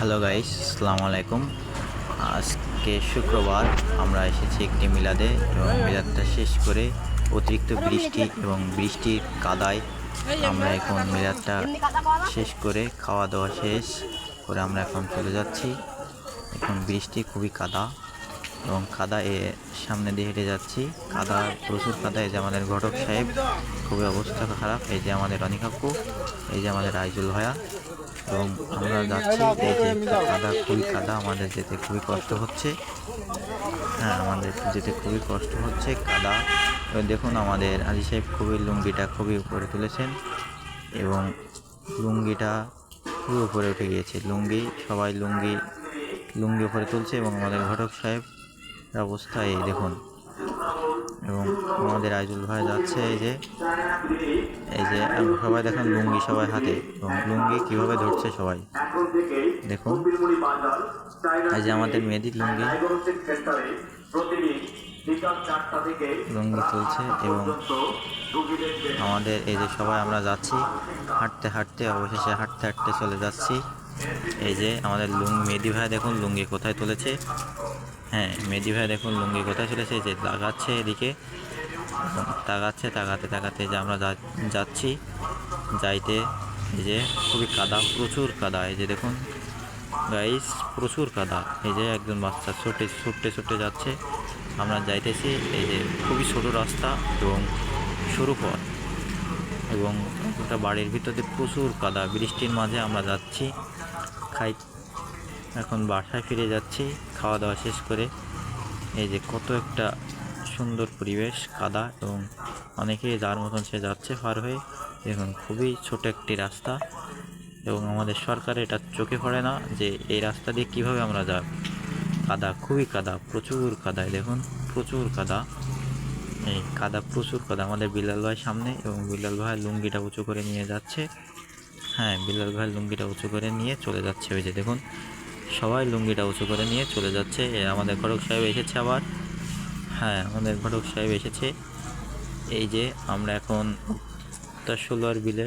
Hello guys আসসালামু আলাইকুম আজকে শুক্রবার, আমরা এসেছি একটি মিলাদে এবং মিলাদটা শেষ করে অতিরিক্ত বৃষ্টি এবং বৃষ্টির কাদায় আমরা এখন মিলাদটা শেষ করে খাওয়া দাওয়া শেষ করে আমরা এখন চলে যাচ্ছি। এখন বৃষ্টি খুবই কাদা। এবং কাদা এ সামনে দিয়ে হেঁটে যাচ্ছি। কাদা প্রচুর কাদা এই যে আমাদের ঘটক সাহেব, খুবই অবস্থা খারাপ। এই যে আমাদের অনিক কাকু, এই যে আমাদের আইজুল ভাইয়া। এবং আমরা যাচ্ছি, এই যে কাদা খুবই কাদা আমাদের যেতে খুবই কষ্ট হচ্ছে। হ্যাঁ আমাদের যেতে খুবই কষ্ট হচ্ছে কাদা দেখুন, আমাদের আজি সাহেব খুবই লুঙ্গিটা খুবই উপরে তুলেছেন। এবং লুঙ্গিটা খুবই উপরে উঠে গিয়েছে। লুঙ্গি, সবাই লুঙ্গি লুঙ্গি উপরে তুলছে এবং আমাদের ঘটক সাহেব অবস্থা এই দেখুন। এবং আমাদের আইজুল ভাই যাচ্ছে এই যে এই যে সবাই দেখুন লুঙ্গি সবাই হাতে। এবং লুঙ্গি কীভাবে ধরছে সবাই। দেখুন, এই যে আমাদের মেয়েদির লুঙ্গি। লুঙ্গি চলছে এবং আমাদের এই যে সবাই আমরা যাচ্ছি, হাঁটতে হাঁটতে, অবশেষে হাঁটতে হাঁটতে চলে যাচ্ছি। এই যে আমাদের লুঙ্গি, মেহেদি ভাই দেখুন লুঙ্গি কোথায় তুলেছে। হ্যাঁ মেহেদি ভাই দেখুন লুঙ্গি কোথায় চলেছে যে তাকাচ্ছে এদিকে। তাকাচ্ছে তাকাতে তাকাতে যে আমরা যাচ্ছি, যাইতে। এই যে খুবই কাদা, প্রচুর কাদা, এই যে দেখুন। গাইস প্রচুর কাদা। এই যে একজন বাচ্চা ছোটে ছুটতে ছুটতে যাচ্ছে। আমরা যাইতেছি, এই যে খুবই ছোট রাস্তা এবং সরু পথ। এবং একটা বাড়ির ভিতরে প্রচুর কাদা, বৃষ্টির মাঝে আমরা যাচ্ছি। খাই এখন বাসায় ফিরে যাচ্ছি খাওয়া দাওয়া শেষ করে। এই যে কত একটা সুন্দর পরিবেশ, কাদা এবং অনেকেই যার মতন সে যাচ্ছে পার হয়ে। দেখুন, খুবই ছোট একটি রাস্তা এবং আমাদের সরকার এটা চোখে পড়ে না যে এই রাস্তা দিয়ে কীভাবে আমরা যাব। কাদা, খুবই কাদা, প্রচুর কাদায় দেখুন, প্রচুর কাদা। এই কাদা, প্রচুর কাদা, আমাদের বিলাল ভাই সামনে এবং বিলাল ভাই লুঙ্গিটা উঁচু করে নিয়ে যাচ্ছে। হ্যাঁ বিলাল ভাই লুঙ্গিটা উঁচু করে নিয়ে চলে যাচ্ছে, ওই যে দেখুন। সবাই লুঙ্গিটা উঁচু করে নিয়ে চলে যাচ্ছে। আমাদের ঘটক সাহেব এসেছে আবার। হ্যাঁ আমাদের ঘটক সাহেব এসেছে। এই যে আমরা এখন তার ষোলোয়ার বিলে